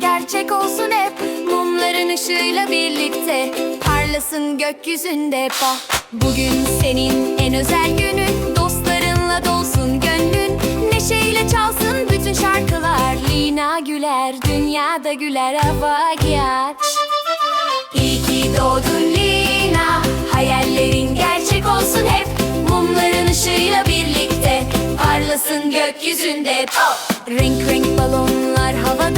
gerçek olsun hep. Mumların ışığıyla birlikte Parlasın gökyüzünde bak Bugün senin en özel günün Dostlarınla dolsun gönlün. Neşeyle çalsın bütün şarkılar Lina güler, dünyada güler hava giyar. İyi ki doğdun Lina Hayallerin gerçek olsun hep. Mumların ışığıyla birlikte Parlasın gökyüzünde pop Renk renk balonlar havada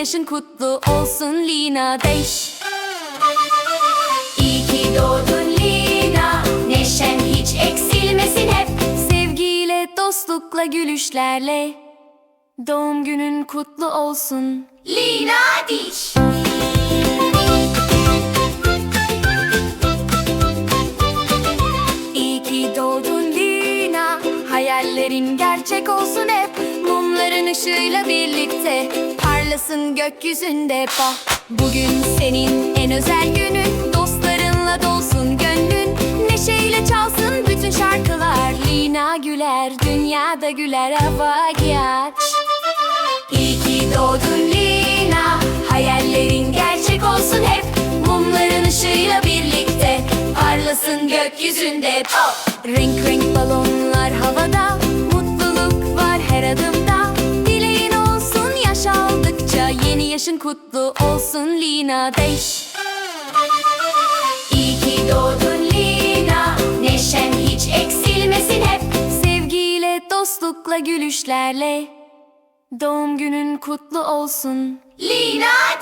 yaşın kutlu olsun Lina. Deş İyi ki doğdun Lina. Neşen hiç eksilmesin hep. Sevgiyle, dostlukla, gülüşlerle Doğum günün kutlu olsun. Lina Diş. İyi ki doğdun Lina. Hayallerin gerçek olsun hep. Mumların ışığıyla birlikte Parlasın gökyüzünde bak Bugün senin en özel günün Dostlarınla dolsun gönlün. Neşeyle çalsın bütün şarkılar. Lina güler, dünyada güler hava giyer İyi ki doğdun Lina Hayallerin gerçek olsun hep. Mumların ışığıyla birlikte Parlasın gökyüzünde pop Renk renk balonlar yaşın kutlu olsun Lina Deş İyi ki doğdun Lina. Neşen hiç eksilmesin hep. Sevgiyle, dostlukla, gülüşlerle. Doğum günün kutlu olsun. Lina